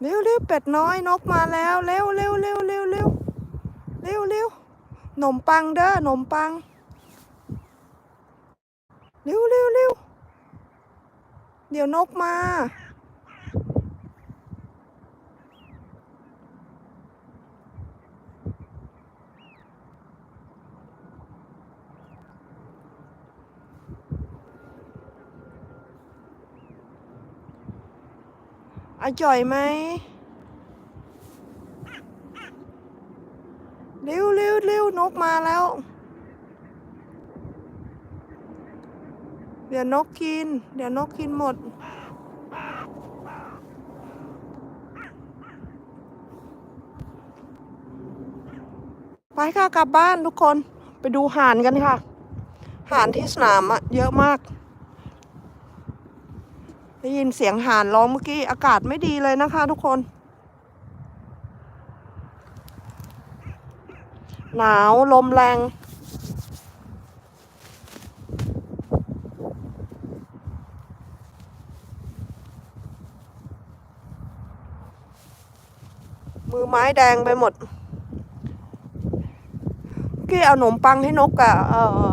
เร็วเร็วเป็ดน้อยนกมาแล้วเร็วเร็วเร็วเร็วเร็วเร็วเร็วขนมปังเด้อขนมปังเร็วเร็วเร็วเดี๋ยวนกมา อจ่อยไหมเร็วเร็วเร็วนกมาแล้ว เดี๋ยวนกกิน เดี๋ยวนกกินหมด ไปค่ะกลับบ้านทุกคนไปดูห่านกันค่ะ ห่านที่สนามอะเยอะมาก ได้ยินเสียงห่านร้องเมื่อกี้อากาศไม่ดีเลยนะคะทุกคน หนาวลมแรงมือไม้แดงไปหมดเมื่อกี้เอาขนมปังให้นกอะเออ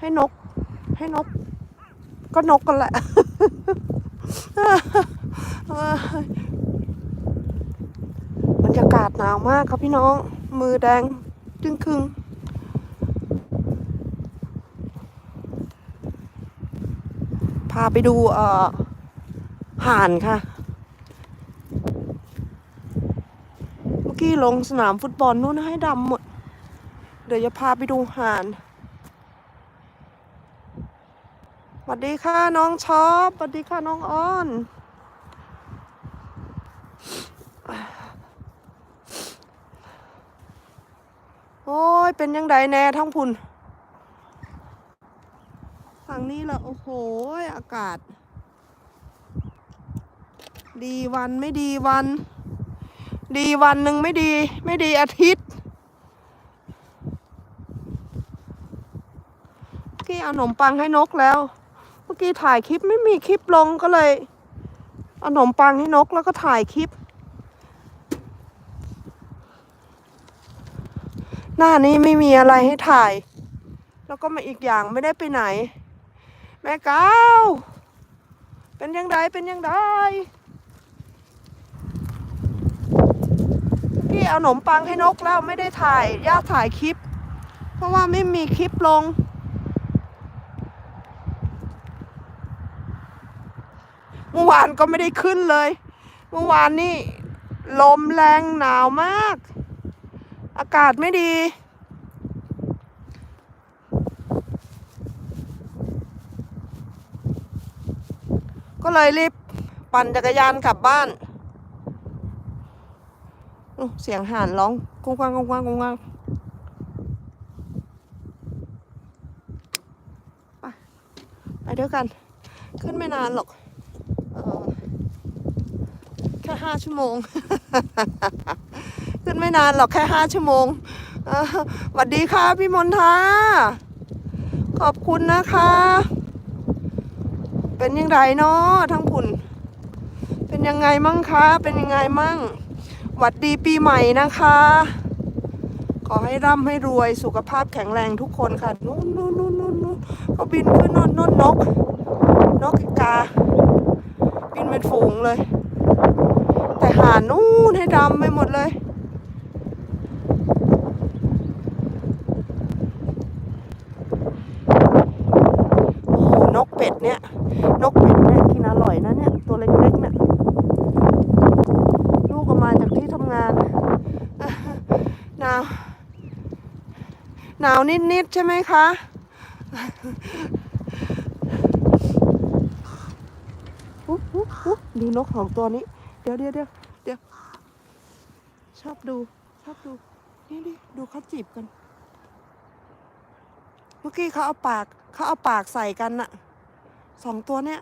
ให้นก ให้นก ก็นกกันแหละ บรรยากาศหนาวมากครับพี่น้อง มือแดงจึงครึงพาไปดูเอ่อห่านค่ะ เมื่อกี้ลงสนามฟุตบอลนู่นให้ดำหมด เดี๋ยวจะพาไปดูห่านส วัสดีค่ะน้องชอบสวัสดีค่ะน้องอ้อนโอ้ย เป็นยังไงแน่ทั้งพุนฝั่งนี้ละโอ้โห อากาศ ดีวันไม่ดีวัน ดีวันหนึ่งไม่ดี ไม่ดีอาทิตย์กี้เอาขนมปังให้นกแล้ว กี้ถ่ายคลิปไม่มีคลิปลงก็เลยเอาขนมปังให้นกแล้วก็ถ่ายคลิป หน้านี้ไม่มีอะไรให้ถ่าย แล้วก็มาอีกอย่างไม่ได้ไปไหน แม่เก้า เป็นยังไงเป็นยังไงพี่เอาขนมปังให้นกแล้วไม่ได้ถ่ายย่าถ่ายคลิป เพราะว่าไม่มีคลิปลง เมื่อวานก็ไม่ได้ขึ้นเลย เมื่อวานนี่ลมแรงหนาวมาก อากาศไม่ดีก็เลยรีบปั่นจักรยานกลับบ้านเสียงห่านร้องกุ้งกวางกุ้งกวางกุ้งกวางไปไปเดียวกัน ขึ้นไม่นานหรอก ค่ห้าชั่วโมง ขึ้นไม่นานหรอกแค่ห้าชั่วโมงสวัสดีค่ะพี่มนทาขอบคุณนะคะ เป็นยังไงเนาะทั้งผุนเป็นยังไงมั่งคะ เป็นยังไงมั่งหวัดดีปีใหม่นะคะ ขอให้ร่ำให้รวยสุขภาพแข็งแรงทุกคนค่ะ นู่นนู่นนู่นนู่นนู่นก็บินขึ้นนู่นนนนก นกกา บินเป็นฝูงเลย แต่หานู่นให้ดำไปหมดเลย โอ้โหนกเป็ดเนี่ย นกเป็ดเนี่ยกินอร่อยนะเนี่ย ตัวเล็กๆเนี่ย ลูกออกมาจากที่ทำงานหนาว หนาวนิดๆใช่ไหมคะอุ๊บอุ๊บอุ๊บดูนกสองตัวนี้ ดี๋ยวเดี๋ยวเดี๋ยวเดี๋ยวชอบดู ชอบดู นี่ดิดูเขาจีบกัน เมื่อกี้เขาเอาปากเขาเอาปากใส่กันน่ะสองตัวเนี้ย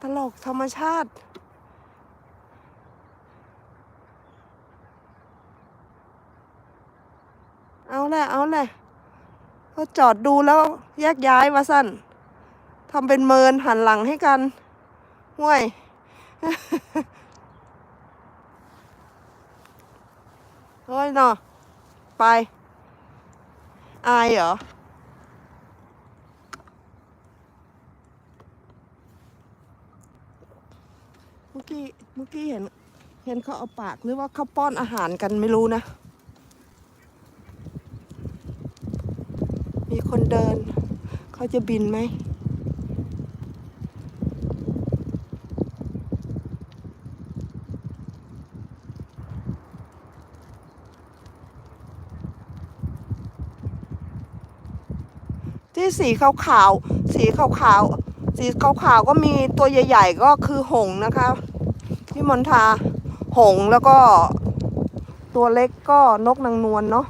ตลกธรรมชาติเอาแหละ เอาแหละเขาจอดดูแล้วแยกย้ายมาสั่น ทำเป็นเมินหันหลังให้กันห่วย เฮ้ยเนาะไป อายเหรอ เมื่อกี้ เมื่อกี้เห็น เห็นเขาเอาปากหรือว่าเขาป้อนอาหารกันไม่รู้นะ มีคนเดิน เขาจะบินไหม ที่สีขาวขาวๆ สีขาวขาวๆสีขาวขาวๆ ก็มีตัวใหญ่ ๆ ก็คือหงนะคะพี่มนทาหงแล้วก็ตัวเล็กก็นกนางนวลเนาะ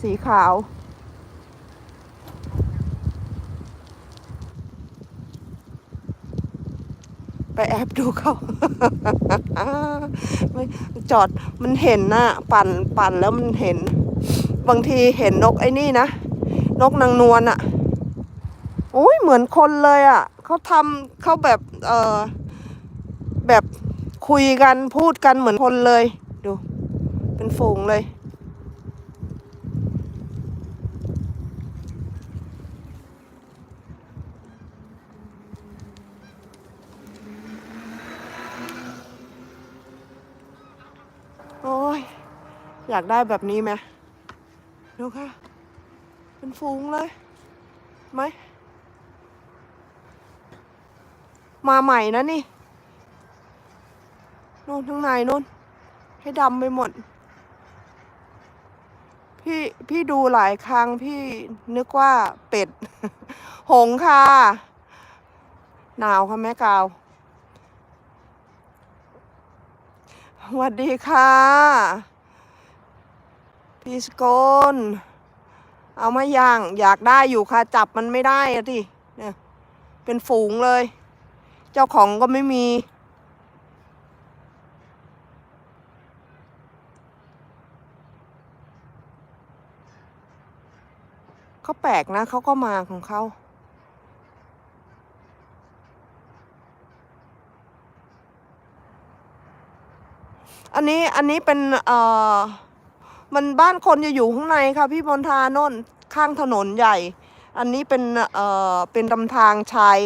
สีขาว ไปแอบดูเขาไม่จอดมันเห็นน่ะ ปั่นปั่นแล้วมันเห็น บางทีเห็นนกไอ้นี่นะ นกนางนวลอะโอ้ยเหมือนคนเลยอะเขาทำเขาแบบเออแบบคุยกันพูดกันเหมือนคนเลย ดู เป็นฝูงเลย โอ้ย อยากได้แบบนี้ไหมดูค่ะ เป็นฟูงเลยไหมมาใหม่นะนี่โน่นข้างในโน่น ให้ดำไปหมด พี่พี่ดูหลายครั้งพี่นึกว่าเป็ด หงค่ะ หนาวค่ะแม่กาวสวัสดีค่ะ พี่สกล เอามาย่างอยากได้อยู่ค่ะ จับมันไม่ได้อะที่เนี่ยเป็นฝูงเลย เจ้าของก็ไม่มี เขาแปลกนะเขาก็มาของเขาอันนี้อันนี้เป็นเอ่อ มันบ้านคนจะอยู่ข้างในค่ะ พี่มนทานนข้างถนนใหญ่ อันนี้เป็นเอ่อเป็นลำทางชาย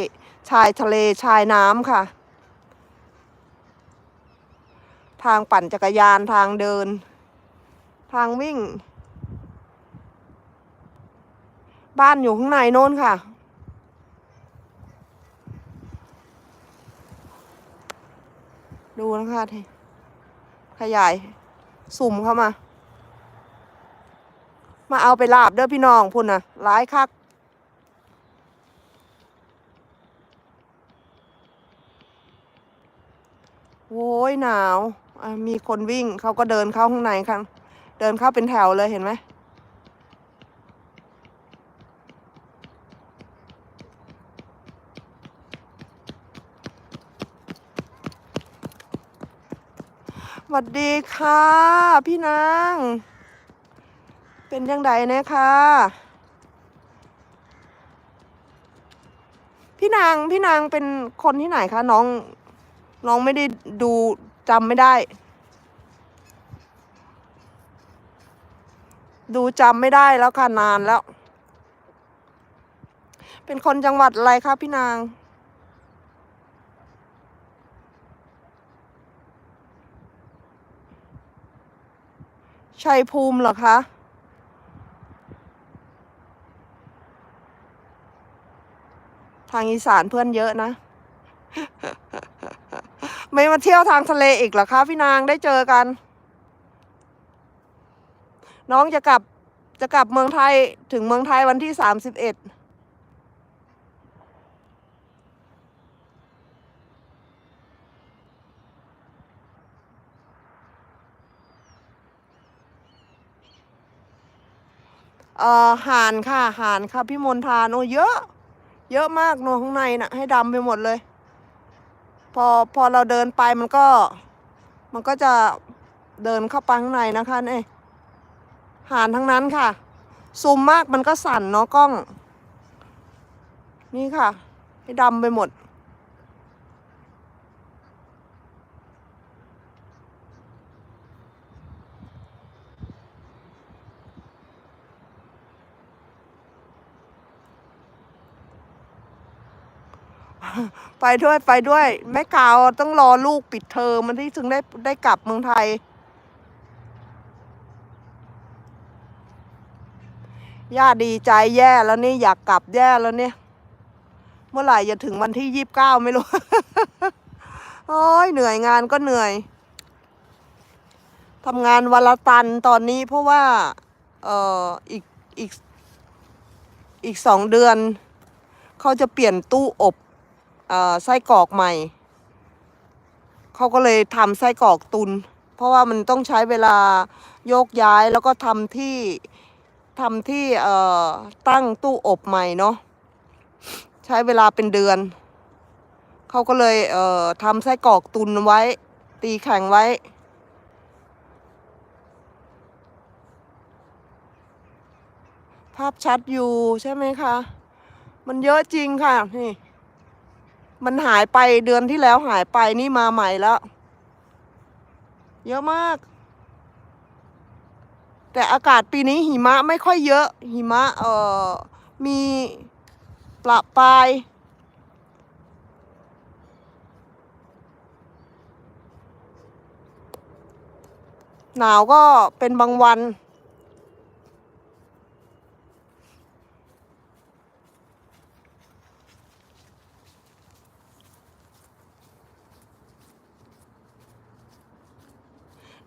ชายทะเลชายน้ำค่ะ ทางปั่นจักรยานทางเดิน ทางวิ่ง บ้านอยู่ข้างในโน่นค่ะดูนะคะทีขยายสุ่มเข้ามา มาเอาไปลาบเด้อพี่น้องพุ่นน่ะร้ายคักโว้ยหนาว มีคนวิ่งเขาก็เดินเข้าข้างในค่ะเดินเข้าเป็นแถวเลยเห็นไหมสวัสดีค่ะ พี่นาง เป็นยังไงนะคะพี่นางพี่นางเป็นคนที่ไหนคะน้อง น้องไม่ได้ดูจำไม่ได้ ดูจำไม่ได้แล้วค่ะนานแล้ว เป็นคนจังหวัดอะไรคะพี่นาง ชัยภูมิเหรอคะ ทางอีสานเพื่อนเยอะนะ ไม่มาเที่ยวทางทะเลอีกหรอคะพี่นางได้เจอกัน น้องจะกลับจะกลับเมืองไทยถึงเมืองไทยวันที่สามสิบเอ็ดเอ่อห่านค่ะห่านค่ะพี่มนทานโอ้เยอะ เยอะมากนอะข้างในน่ะ ให้ดำไปหมดเลย พอพอเราเดินไปมันก็ มันก็จะเดินเข้าไปข้างในนะคะนี่หานทั้งนั้นค่ะ ซูมมากมันก็สั่นเนาะกล้อง นี่ค่ะ ให้ดำไปหมด ไปด้วยไปด้วยแม่กาวต้องรอลูกปิดเทอมมันที่ถึงได้ได้กลับเมืองไทย ย่าดีใจแย่แล้วนี่อยากกลับแย่แล้วเนี่ย เมื่อไหร่จะถึงวันที่ยี่บเก้าไม่รู้ โอ้ยเหนื่อยงานก็เหนื่อยทำงานวันละตันตอนนี้เพราะว่า เอ่ออีกอีกอีกสองเดือน เขาจะเปลี่ยนตู้อบ ไส้กรอกใหม่ เขาก็เลยทำไส้กรอกตุน เพราะว่ามันต้องใช้เวลาโยกย้ายแล้วก็ทำที่ทำที่ตั้งตู้อบใหม่เนาะใช้เวลาเป็นเดือน เขาก็เลยเทำไส้กรอกตุนไว้ ตีแข็งไว้ภาพชัดอยู่ใช่ไหมคะ มันเยอะจริงค่ะ นี่ มันหายไปเดือนที่แล้วหายไปนี่มาใหม่แล้ว เยอะมาก แต่อากาศปีนี้หิมะไม่ค่อยเยอะ หิมะเอ่อมีประปายหนาวก็เป็นบางวัน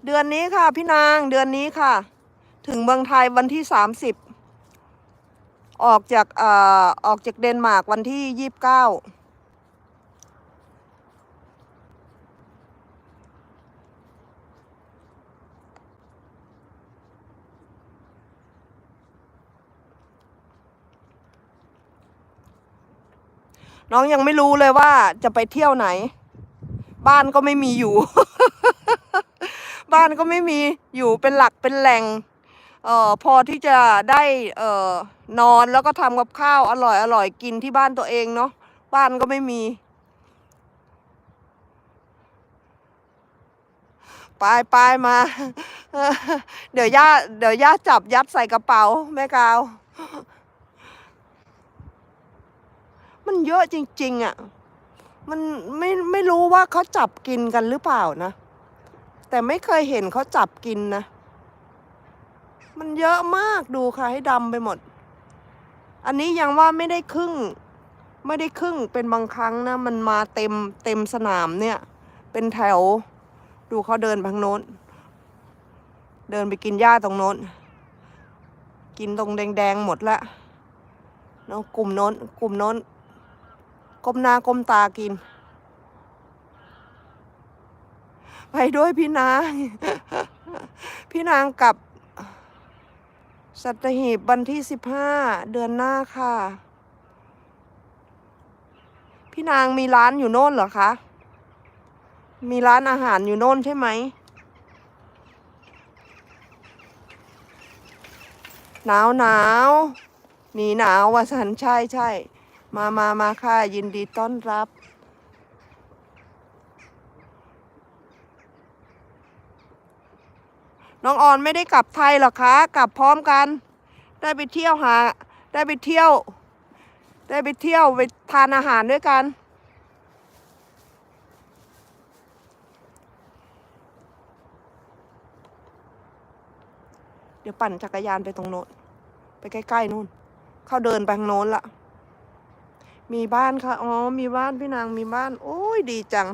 เดือนนี้ค่ะ พี่นางเดือนนี้ค่ะ ถึงเมืองไทยวันที่สามสิบออกจากออออกจากเดนมาร์กวันที่ยี่สิบเก้าน้องยังไม่รู้เลยว่าจะไปเที่ยวไหน บ้านก็ไม่มีอยู่ บ้านก็ไม่มีอยู่เป็นหลักเป็นแหล่งเอ่อพอที่จะได้เอ่อนอนแล้วก็ทำกับข้าวอร่อยอร่อยกินที่บ้านตัวเองเนาะบ้านก็ไม่มี ไปไปมา เดี๋ยวย่าเดี๋ยวย่าจับยัดใส่กระเป๋าแม่กาว มันเยอะจริง ๆอะ มันไม่ไม่รู้ว่าเขาจับกินกันหรือเปล่านะ แต่ไม่เคยเห็นเขาจับกินนะ มันเยอะมากดูค่ะให้ดำไปหมด อันนี้ยังว่าไม่ได้ครึ่ง ไม่ได้ครึ่งเป็นบางครั้งนะ มันมาเต็มเต็มสนามเนี่ย เป็นแถว ดูเขาเดินไปทางโน้น เดินไปกินหญ้าตรงโน้น กินตรงแดงๆหมดละเนาะกลุ่มโน้น กลุ่มโน้นก้มหน้าก้มตากิน ไปด้วยพี่นาง พี่นางกลับ สัตหีบวันที่สิบห้าเดือนหน้าค่ะ พี่นางมีร้านอยู่โน่นเหรอคะ มีร้านอาหารอยู่โน่นใช่ไหม หนาวหนาวหนีหนาวว่าสันใช่ใช่มามามาค่ะ ยินดีต้อนรับ น้องออนไม่ได้กลับไทยหรอคะกลับพร้อมกัน ได้ไปเที่ยวหา ได้ไปเที่ยว ได้ไปเที่ยวไปทานอาหารด้วยกันเดี๋ยวปั่นจักรยานไปตรงโน้น ไปใกล้ๆนู่น เข้าเดินไปทางโน้นละมีบ้านค่ะ อ๋อ มีบ้านพี่นางมีบ้าน โอ้ยดีจัง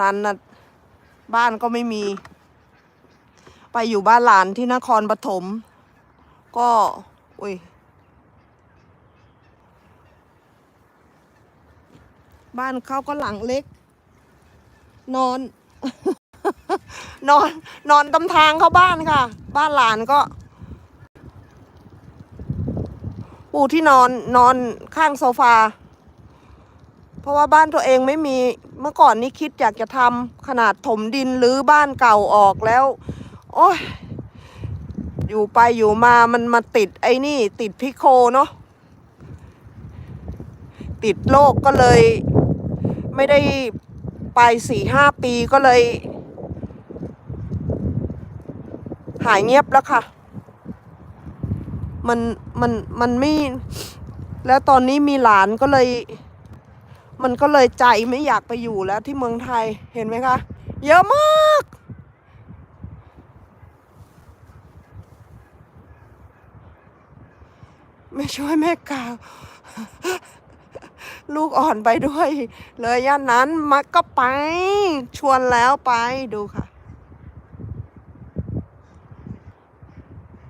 นันน่ะ บ้านก็ไม่มี ไปอยู่บ้านหลานที่นครปฐมก็อุ้ยบ้านเขาก็หลังเล็ก นอน นอน นอนตำทางเข้าบ้านค่ะ บ้านหลานก็ปูที่นอนนอนข้างโซฟา เพราะว่าบ้านตัวเองไม่มีเมื่อก่อนนี้คิดอยากจะทำขนาดถมดินหรือบ้านเก่าออกแล้ว โอ้ยอยู่ไปอยู่มามันมาติดไอ้นี่ ติดพิโคเนาะติดโรคก็เลย ไม่ได้ไปสี่ห้าปีก็เลย หายเงียบแล้วค่ะ มันมันมันไม่ แล้วตอนนี้มีหลานก็เลย มันก็เลยใจไม่อยากไปอยู่แล้วที่เมืองไทยเห็นไหมคะ เยอะมาก ไม่ช่วยแม่กาวลูกอ่อนไปด้วย เลยย่านนั้นมาก็ไป ชวนแล้วไปดูค่ะ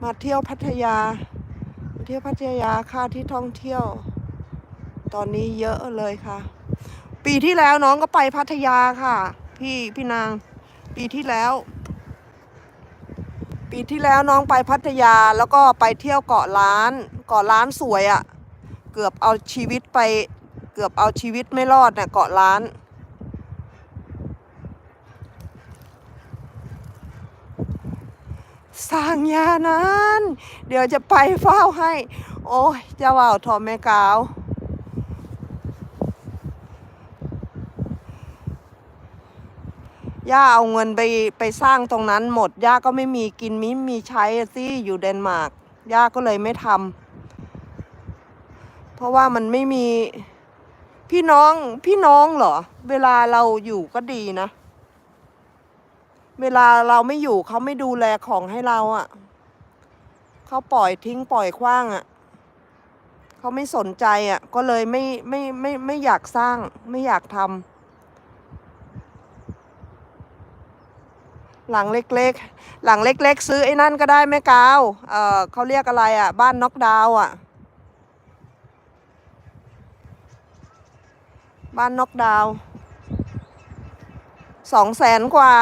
มาเที่ยวพัทยามาเที่ยวพัทยาค่าที่ท่องเที่ยว ตอนนี้เยอะเลยค่ะ ปีที่แล้วน้องก็ไปพัทยาค่ะ พี่พี่นาง ปีที่แล้ว ปีที่แล้วน้องไปพัทยาแล้วก็ไปเที่ยวเกาะล้าน เกาะล้านสวยอะ่ะ เกือบเอาชีวิตไป เกือบเอาชีวิตไม่รอดเนี่ยเกาะล้านสร้างยานั้น เดี๋ยวจะไปเฝ้าให้ โอ้ยจะว่าวทอมแม่กาว ย่าเอาเงินไปไปสร้างตรงนั้นหมด ย่าก็ไม่มีกินมิมีใช้อะสิอยู่เดนมาร์ก ย่าก็เลยไม่ทำ เพราะว่ามันไม่มีพี่น้องพี่น้องเหรอ เวลาเราอยู่ก็ดีนะ เวลาเราไม่อยู่เขาไม่ดูแลของให้เราอะ่ะเขาปล่อยทิ้งปล่อยขว้างอะ่ะเขาไม่สนใจอะ่ะ ก็เลยไม่ไม่ไม่ไม่อยากสร้างไม่อยากทำ หลังเล็กๆ หลังเล็กๆ ซื้อไอ้นั่นก็ได้แม่กาว เออเขาเรียกอะไรอะ่ะ บ้านน็อกดาวอะ บ้านน็อกดาวสองแสนกว่า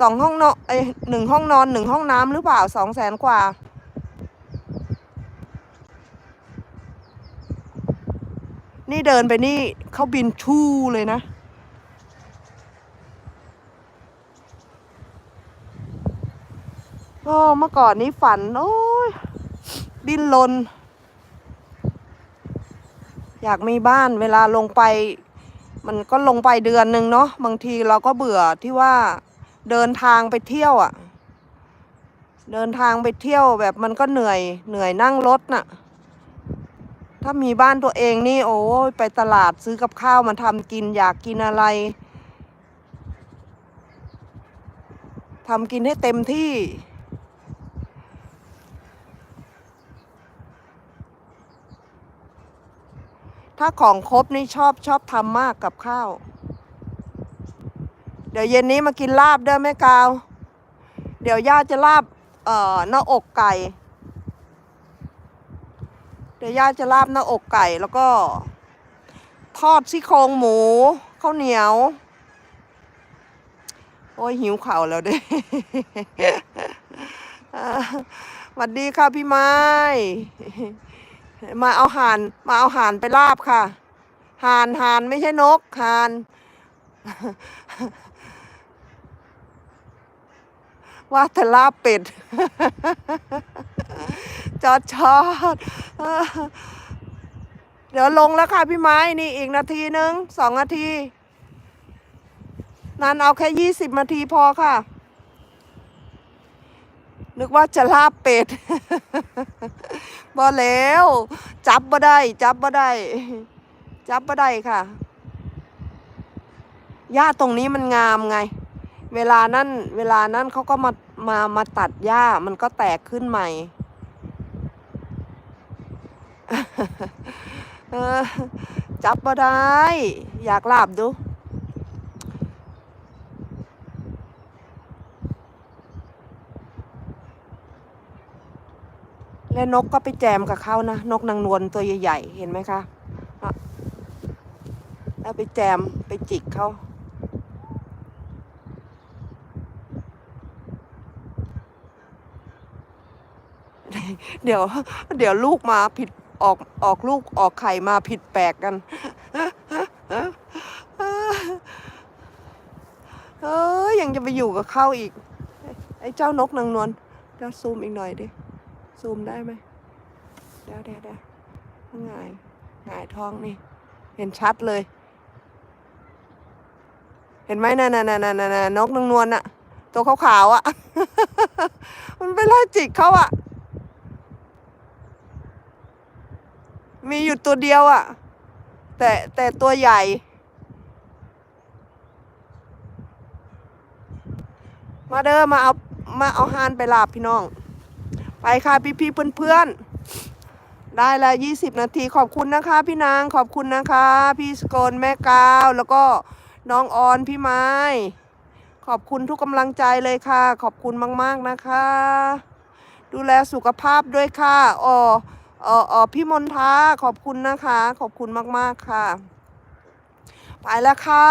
สองห้องนอนเอ้หนึ่งห้องนอนหนึ่งห้องน้ำหรือเปล่าสองแสนกว่า นี่เดินไปนี่เขาบินทู่เลยนะ โอ้เมื่อก่อนนี้ฝัน โอ้ย ดิ้นรนอยากมีบ้านเวลาลงไป มันก็ลงไปเดือนหนึ่งเนาะบางทีเราก็เบื่อที่ว่าเดินทางไปเที่ยวอะ่ะ เดินทางไปเที่ยวแบบมันก็เหนื่อยเหนื่อยนั่งรถน่ะ ถ้ามีบ้านตัวเองนี่ โอ้ยไปตลาดซื้อกับข้าวมาทำกินอยากกินอะไรทำกินให้เต็มที่ ถ้าของครบนี่ชอบชอบทำมากกับข้าว เดี๋ยวเย็นนี้มากินลาบเด้อแม่กาว เดี๋ยวย่าจะลาบ เอ่อหน้าอกไก่ เดี๋ยวย่าจะลาบหน้าอกไก่แล้วก็ ทอดซี่โครงหมูข้าวเหนียว โอ้ยหิวข่าแล้วเด้อ่าสวัสดีค่ะพี่ไม้ มาเอาห่านมาเอาห่านไปลาบค่ะห่านห่านไม่ใช่นกห่านว่าแต่ลาบเป็ด จอดชอดเดี๋ยวลงแล้วค่ะพี่ไม้นี่อีกนาทีนึงสองนาที นานเอาแค่ยี่สิบนาทีพอค่ะ นึกว่าจะลาบเป็ดบ่แล้ว จับบ่ได้ จับบ่ได้ จับบ่ได้ค่ะ หญ้าตรงนี้มันงามไง เวลานั่น เวลานั่นเขาก็มา มา มาตัดหญ้า มันก็แตกขึ้นใหม่ จับบ่ได้ อยากลาบดู และนกก็ไปแจมกับเขานะ นกนางนวลตัวใหญ่ๆ เห็นไหมคะ แล้วไปแจมไปจิกเขาเดี๋ยว เดี๋ยวลูกมาผิดออกออกลูกออกไข่มาผิดแปลกกันเอ้ยยังจะไปอยู่กับเขาอีก ไอ้เจ้านกนางนวลเดี๋ยวซูมอีกหน่อยดิ ซูมได้ไหมเดี๋ยวเดี๋ยวเดี๋ยวหงายหงายท้องนี่ เห็นชัดเลย เห็นไหมน่ะน่ะน่ะน่ะน่ะน่ะนกนงนวลน่ะตัวขาวๆอะมันไปไล่จิกเขาอะมีอยู่ตัวเดียวอะ่ะแต่แต่ตัวใหญ่มาเด้อมาเอามาเอาฮานไปลาบพี่น้อง ไปค่ะพี่พี่เพื่อนเพื่อนๆ ได้ละยี่สิบนาทีขอบคุณนะคะ พี่นางขอบคุณนะคะ พี่สกลแม่กาวแล้วก็น้องออนพี่ไม้ ขอบคุณทุกกำลังใจเลยค่ะ ขอบคุณมาก ๆนะคะ ดูแลสุขภาพด้วยค่ะอ๋อออเอพี่มนทาขอบคุณนะคะ ขอบคุณมากๆค่ะ ไปแล้วค่ะ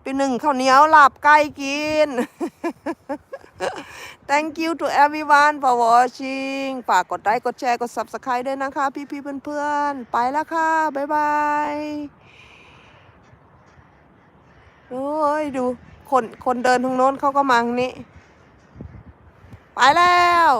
ไปหนึ่งข้าวเหนียวหลับใกล้กิน Thank you to everyone for watching ฝากกดไลค์กดแชร์กด subscribe ด้วยนะคะ พี่ๆเพื่อนๆ ไปแล้วค่ะ บ๊ายบายโอ้ยดูคนคนเดินทางโน้นเขาก็มาทางนี้ ไปแล้ว